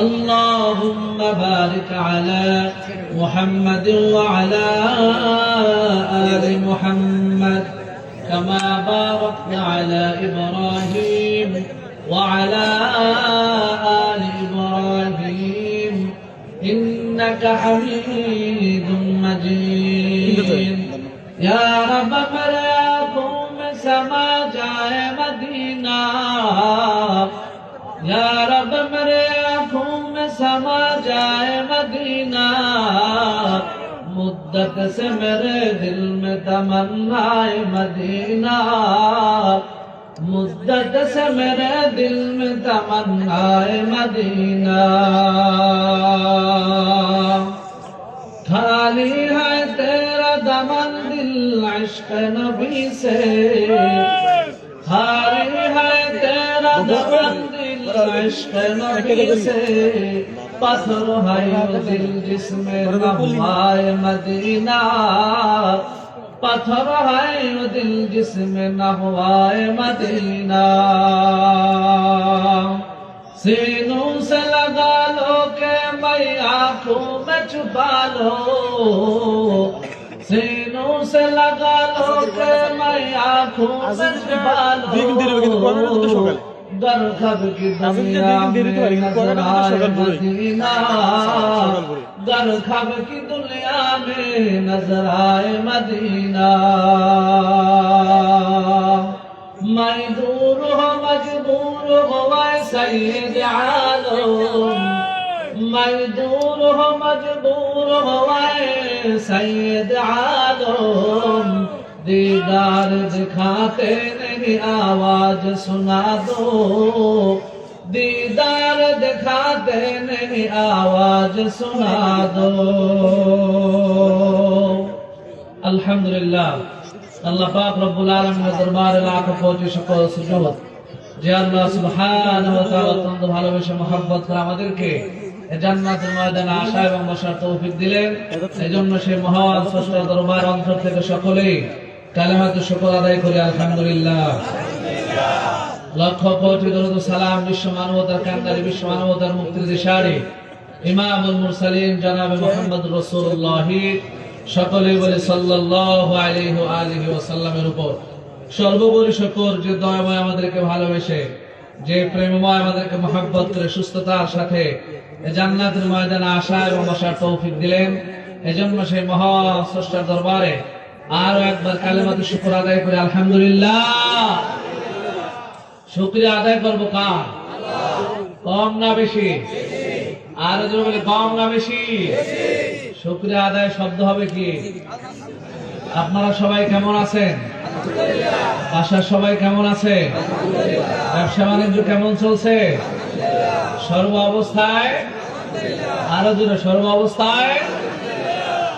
اللهم بارك على محمد وعلى آل محمد كما باركت على إبراهيم وعلى آل إبراهيم إنك حميد مجيد يا رب मेरे आंखों में समा जाए मदीना या रब मेरे आंखों में समा जाए मदीना। मुद्दत से मेरे दिल में तमन्नाए मदीना। मुद्दत से मेरे दिल में तमन्नाए मदीना। खाली है तेरा दमन दिल इश्क नबी से। खाली है तेरा दमन दिल इश्क नबी से पत्थर है वो दिल जिसमें नहवाए मदीना पत्थर है वो दिल जिसमें नहवाए मदीना सीनों से लगा लो के मैं आंखों में छुपा लो सीनों से लगा लो के मैं आंखों में छुपा लो দরখাব কি দুনিয়া দরখাব কি দুনিয়া মে নজর আয় মদিনা। মাই দূর হো মজবুর হো সৈয়দ আলম। মাই দূর হো মজবুর দিদার দিখাতে मजबूर हो वै सैयद आलम दीदार दिखाते नहीं आवाज सुना दो दीदार दिखाते नहीं आवाज सुना दो আলহামদুলিল্লাহ আল্লাহ পাক রব্বুল আলামিনের দরবারে লাখ কোটি শুকর সুজুদ যে আল্লাহ সুবহানাহু ওয়া তাআলা অত্যন্ত ভালোবেসে মহব্বত করে আমাদেরকে এই জান্নাতের ময়দানে আসা এবং বসার তৌফিক দিলেন এই জন্য সেই মহান স্রষ্টার দরবার অন্তর থেকে সকলেই কালেমাতে শুকর আদায় করি, আলহামদুলিল্লাহ। লক্ষ কোটি দরুদ সালাম বিশ্ব মানবতার কান্দারি বিশ্ব মানবতার মুক্তির দিশারি। ইমামুল মুরসালিন জনাবে মোহাম্মদ রাসূলুল্লাহ, সকলেই বলে সাল্লাল্লাহু আলাইহি ওয়া আলিহি ওয়াসাল্লামের উপর। সর্বোপরি শুকর, যে দয়াময় আমাদেরকে ভালোবেসে, যে প্রেমময় আমাদেরকে মহব্বত করে সুস্থতার সাথে জান্নাতের ময়দানে আসা এবং বসার তৌফিক দিলেন। এজন্য সেই মহা স্রষ্টার দরবারে আরও একবার কালেমাতে শুকর আদায় করে, আলহামদুলিল্লাহ। শুক্রিয়া আদায় করব কার? কম না বেশি? আর বলি, কম না বেশি? শুক্রিয়া আদায় শব্দ হবে কি? আপনারা সবাই কেমন আছেন? বাসার সবাই কেমন আছে ব্যবসা বাণিজ্য কেমন চলছে? সর্ব অবস্থায়? আরও জোরে, সর্ব অবস্থায়?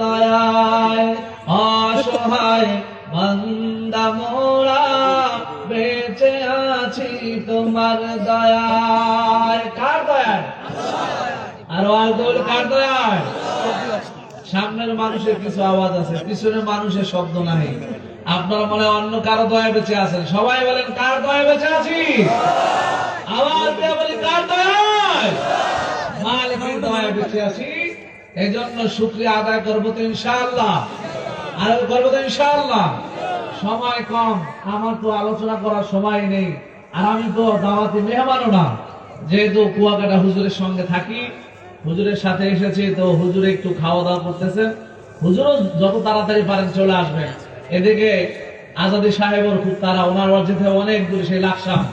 দয়ায়, অসহায় বান্দা মোরা বেঁচে আছি তোমার দয়ায়। কার দয়ায়? আর দৌড় কার দয়ায়? সামনের মানুষের কিছু আওয়াজ আছে, পিছনের মানুষের শব্দ নাই। আপনারা মনে অন্য কারও দয়া বেঁচে আছেন? সবাই বলেন, কার দয়া বেঁচে আছি? আওয়াজ দিয়ে বলি, কার দয়ায়? মালিকের দয়া বেঁচে আছি। এই জন্য শুক্রিয়া আদায় করব তো ইনশাআল্লাহ। আর করব তো ইনশাআল্লাহ। সময় কম, আমার তো আলোচনা করার সময় নেই। আর আমি তো দাওয়াতি মেহমানও না। যেহেতু কুয়াকাটা হুজুরের সঙ্গে থাকি, হুজুরের সাথে এসেছি তো হুজুর একটু খাওয়া দাওয়া করতেছে। হুজুরও যত তাড়াতাড়ি পারেন চলে আসবেন। এদিকে আজাদি সাহেবর খুব তারা ওনার থেকে অনেক দূরে, সেই লাকসাম।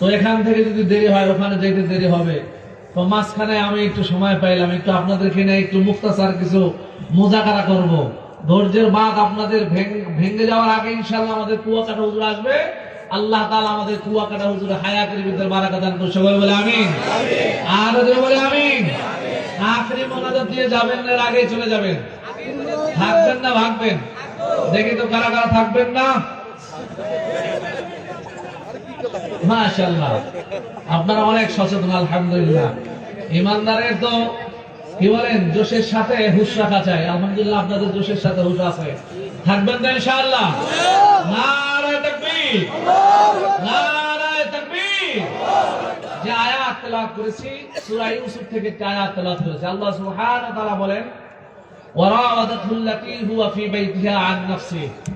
তো এখান থেকে যদি দেরি হয়, ওখানে যেতে দেরি হবে। তো মাঝখানে আমি একটু সময় পাইলাম, একটু আপনাদেরকে নিয়ে একটু মুক্তাচার কিছু মোজাকারা করব। ধৈর্যের বাদ আপনাদের ভেঙ- যাওয়ার আগে ইনশাল্লাহ আমাদের কুয়াকাটা হুজুর আসবে। আল্লাহ তালা আমাদের কুয়াকাটা হুজুর হায়াতের ভিতরে বারাকা দান করছে সকলে বলে আমিন। আর বলে আমিন। আখরি মোনাজাত দিয়ে যাবেন এর আগেই চলে যাবেন। থাকবেন না, ভাগবেন। দেখি তো কারা কারা থাকবেন না? মাশাআল্লাহ। আপনারা অনেক সচেতন, আলহামদুলিল্লাহ। ইমানদারের তো, কি বলেন, জোশের সাথে হুশ রাখা চাই। আলহামদুলিল্লাহ, আপনাদের জোশের সাথে হুশ আছে। থাকবেন তো ইনশাআল্লাহ? নারায়ে তাকবীর। নারায়ে তাকবীর। যে আয়াত তেলাওয়াত করেছি, সূরা ইউসুফ থেকে আয়াত তেলাওয়াত করেছি। আল্লাহ সুবহানাহু ওয়া তাআলা বলেন আল্লাতী হুয়া ফী বাইতিহা আন নাফসিহি।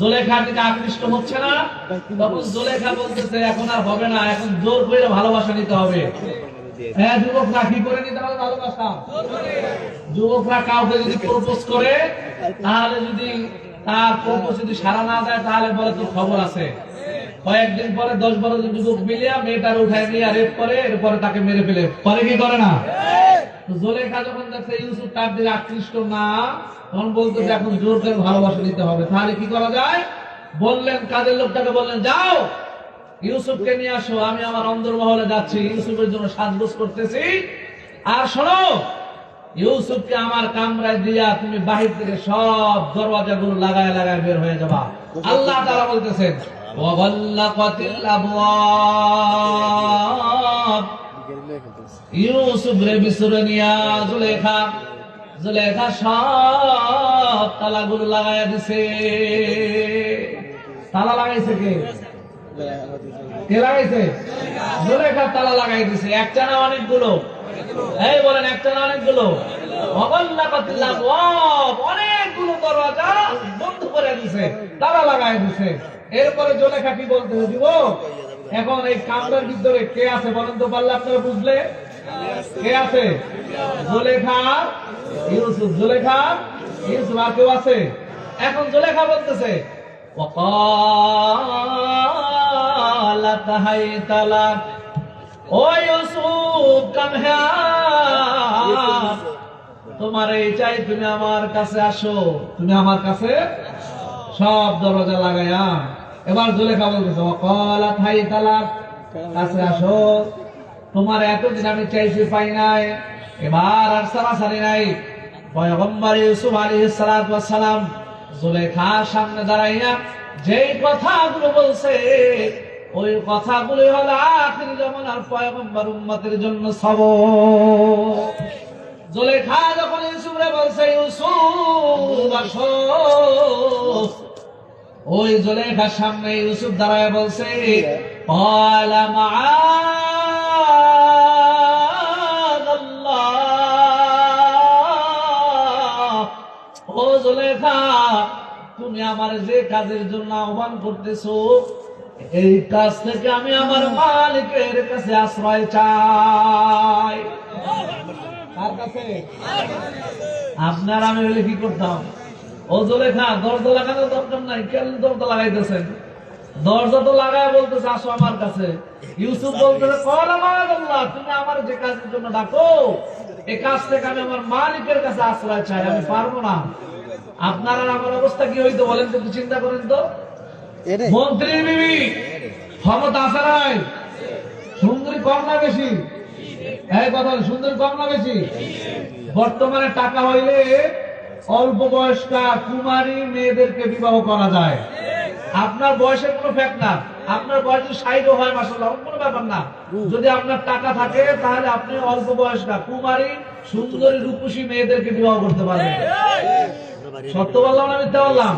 জোলেখার দিকে আকৃষ্ট হচ্ছে না। তখন জোলেখা বলতেছে, এখন আর হবে না, এখন জোর করে ভালোবাসা নিতে হবে। হ্যাঁ যুবকরা কাউকে তাহলে যদি তার যদি সারা না তাহলে তোর খবর আছে। কয়েকদিন পরে দশ বারো যুবক মিলিয়া মেয়েটার উঠায় নিয়ে রেপ করে, এরপরে তাকে মেরে ফেলে। পরে কি করে না? যখন ইউসুফ তার দিকে আকৃষ্ট না, তখন এখন জোর করে ভালোবাসা নিতে হবে। তাহলে কি করা যায়? বললেন কাজের লোকটাকে বললেন, যাও, ইউসুফকে নিয়ে আসো, আমি আমার অন্দরমহলে যাচ্ছি, ইউসুফের জন্য সাজগোজ করতেছি। আর শোনো, ইউসুফকে আমার কামরায় দিয়া তুমি বাহির থেকে সব দরওয়াজা গুলো লাগায় লাগায় বের হয়ে যাবা। আল্লাহ তারা বলতেছেন ইউসুফ রে বিসুরে নিয়া জুলেখা জুলেখা সব তালাগুলো লাগাইয়া দিছে। তালা লাগাইছে কে? অনেকগুলো? বন্ধ করে দিছে, তালা লাগাই দিছে। এরপরে জুলেখা কি বলতে দিব এখন এই কামরার ভিতরে কে আছে বলেন তো পারলে আপনারা বুঝলে? কে আছে? জুলেখা, ইউসুফ জুলেখা, ইউসুফ আর কেউ আছে? এখন জুলেখা বলতেছে তোমার এই চাই তুমি আমার কাছে আসো। তুমি আমার কাছে সব দরজা লাগাইয়া এবার জুলেখা বলতেছে অকলা থাই তালাক কাছে আসো। তোমার এতদিন আমি চাইছি পাই নাই, এবার আর সারা সারি নাই। পয়গম্বর ইউসুফ আলী সালাম সামনে দাঁড়াইয়া যেই কথাগুলো বলছে, ওই কথাগুলো হলো আখির জমানার পয়গম্বর উম্মতের জন্য সব জুলেখা যখন ইউসুফরে বলছে, ইউসুফ, আসো। ওই জুলেখার সামনে ইউসুফ দাঁড়ায় বলছে পয়লা মা জুলেখা তুমি আমার যে কাজের জন্য আহ্বান করতেছো, এই কাজ থেকে আমি আমার মালিকের কাছে আশ্রয় চাই। আপনার আমি হলে কি করতাম? দরজা লাগানোর দরকার নাই, কেন দরজা লাগাইতেছেন? দরজা তো লাগায় বলতেছে, আসো আমার কাছে। ইউসুফ বলতেছে আল্লাহ তুমি আমার যে কাজের জন্য ডাকো এই কাজ থেকে আমি আমার মালিকের কাছে আশ্রয় চাই, আমি পারব না। আপনার আর আমার অবস্থা কি হইতো বলেন তো চিন্তা করেন তো। মন্ত্রীর বিবি ক্ষমতা আছে নাই। সুন্দরী কম না বেশি? হ্যাঁ কথা সুন্দরী কম না বেশি? বর্তমানে টাকা হইলে অল্প বয়স্কা কুমারী মেয়েদেরকে বিবাহ করা যায়। আপনার বয়সের কোনো ফ্যাক্ট না। আপনার বয়স যদি ষাটও হয় মাসাল্লাহ কোনো ব্যাপার না। যদি আপনার টাকা থাকে তাহলে আপনি অল্প বয়স্কা কুমারী সুন্দরী রূপসী মেয়েদেরকে বিবাহ করতে পারবেন। সত্য বললাম না মিথ্যা বললাম?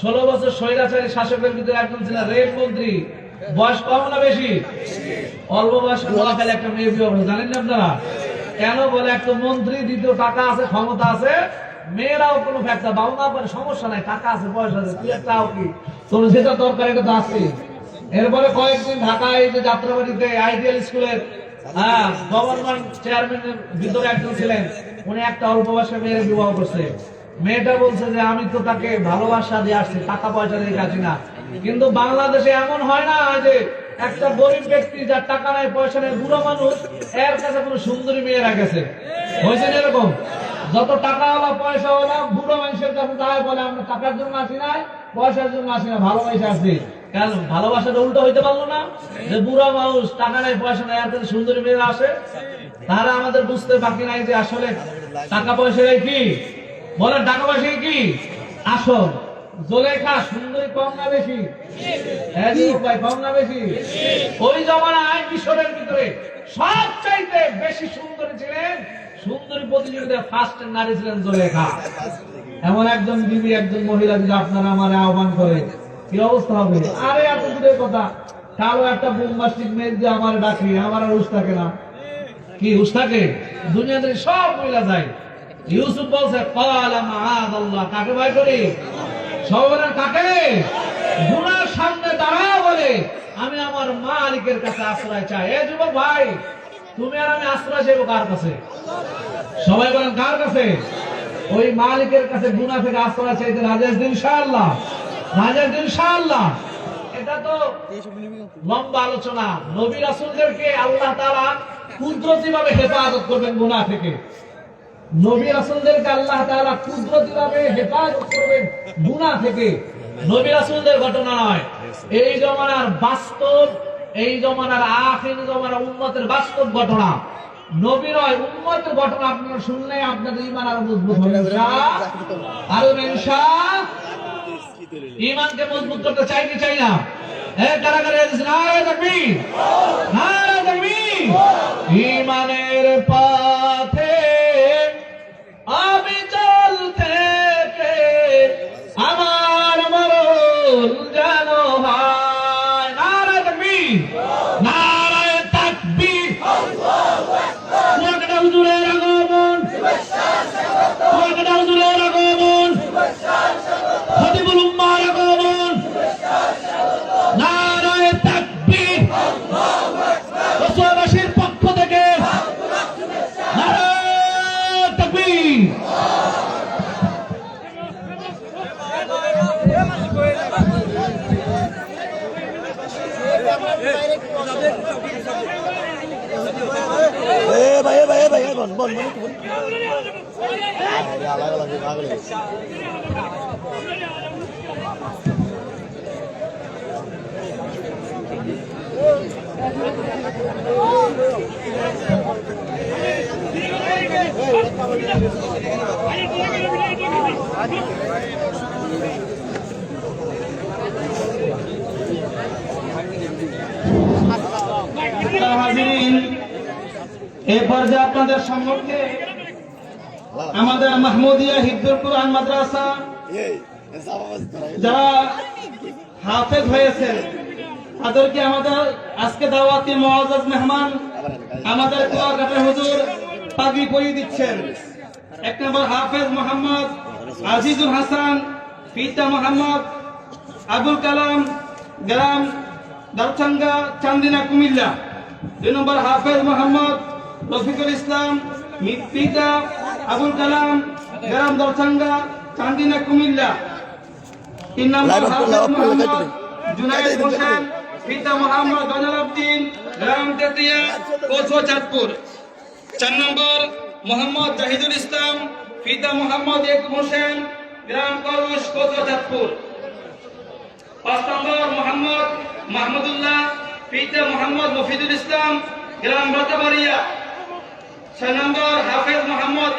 ষোলো বছর স্বৈরাচারী শাসকের ভিতরে একজন ছিলেন রেল মন্ত্রী। বয়স কম না বেশি? অল্প বয়সে বলা খালি একটা মেয়ে বিবাহ। জানেন না আপনারা? কেন বলে একটা মন্ত্রী দ্বিতীয় টাকা আছে ক্ষমতা আছে মেয়েরাও কোনো ফ্যাক্টর বাবু না পারে সমস্যা নাই টাকা আছে পয়সা আছে তুই একটা কি? তোর যেটা দরকার এটা তো আছে এরপরে কয়েকদিন ঢাকায় যে যাত্রাবাড়িতে আইডিয়াল স্কুলের হ্যাঁ মেয়েটা বলছে যে, আমি তো তাকে ভালোবাসা দিয়ে আসছি, টাকা পয়সা দিয়ে না। কিন্তু বাংলাদেশে এমন হয় না যে একটা গরিব ব্যক্তি যার টাকা নাই, পয়সা নেই, বুড়ো মানুষ, এর কাছে কোনো সুন্দরী মেয়েরা গেছে। হয়েছে না এরকম? যত টাকাওয়ালা, পয়সাওয়ালা, বুড়ো মানুষের কাছে যায় বলে, আমরা টাকার জন্য আসি নাই, পয়সার জন্য আসি না ভালোবাসা আসছি কেন? ভালোবাসাটা উল্টো হইতে পারল না? যে বুড়া মানুষ টাকা নাই, পয়সা নাই কাছে সুন্দরী মেয়েরা আসে, তারা আমাদের বুঝতে বাকি নাই যে আসলে টাকা পয়সাই কি? বলেন, টাকা পয়সাই কি? আসল। জোলেখা কম না বেশি? হ্যাঁ কম না বেশি? ওই জমানায় মিশরের ভিতরে বেশি সুন্দরী সুন্দরী প্রতিযোগিতায় ফার্স্ট ছিলেন এমন একজন একজন মহিলা আপনারা আমার আহ্বান করে কি অবস্থা হবে? আরে এত দূরের কথা। কালো একটা বোম্বাস্টিক মেয়ে যে আমার ডাকি আমার আর হুশ থাকে না। কি হুশ থাকে? দুনিয়াতে সব মহিলা যায়। ইউসুফ বলছে কালা মাআযাল্লাহ কাকে ভয় করি? সবরের কাকে? গুনার সামনে দাঁড়া বলে আমি আমার মালিকের কাছে আশ্রয় চাই। এ যুবক ভাই তুমি আর আমি আশ্রয় চাইব কার কাছে? সবাই বলেন কার কাছে? ওই মালিকের কাছে গুনা থেকে আশ্রয় চাইতে রাজেশ দিন ইনশাআল্লাহ। হেফাজত করবেন গুনাহ থেকে। নবী রাসূলদেরকে আল্লাহ তাআলা কুদরতি ভাবে হেফাজত করবেন গুনাহ থেকে। নবী রাসূলদের ঘটনা নয়। এই জমানার বাস্তব, এই জমানার আখির জমানার উম্মতের বাস্তব ঘটনা। নবী নয়, উম্মতের ঘটনা আপনারা শুনলে আপনাদের ঈমান আরও মজবুত হবে আরও ইনশাআল্লাহ ইমানকে মজবুত করতে চাই কি চাই না? কারাগারে কারা কারা নারায় ভাগ লাগে পর্যায়ে আপনাদের সম্মুখে আমাদের মাহমুদিয়া হিফজুল কোরআন মাদ্রাসা যারা হাফেজ হয়েছেন তাদেরকে আমাদের আজকে দাওয়াতি মুআজ্জাজ মেহমান আমাদের কুয়াকাটা হুজুর পাগড়ি পরিয়ে দিচ্ছেন। এক নম্বর হাফেজ মোহাম্মদ আজিজুল হাসান পিতা মোহাম্মদ আবুল কালাম গ্রাম দারচাঙ্গা চান্দিনা কুমিল্লা। দুই নম্বর হাফেজ মোহাম্মদ রফিকুল ইসলাম পিতা আবুল কালাম গ্রাম দরচাঙ্গা চান্দিনা কুমিল্লা। তিন নম্বর জুনাইদ হোসেন পিতা মোহাম্মদ গজলউদ্দিন গ্রাম তেতিয়া কোচো চাঁদপুর। চার নম্বর মোহাম্মদ জাহিদুল ইসলাম পিতা মোহাম্মদ একুব হোসেন গ্রাম কলস কোচো চাঁদপুর। পাঁচ নম্বর মোহাম্মদ মাহমুদুল্লাহ পিতা মোহাম্মদ মফিদুল ইসলাম গ্রাম ভাতাবাড়িয়া ছয় নম্বর হাফেজ মোহাম্মদ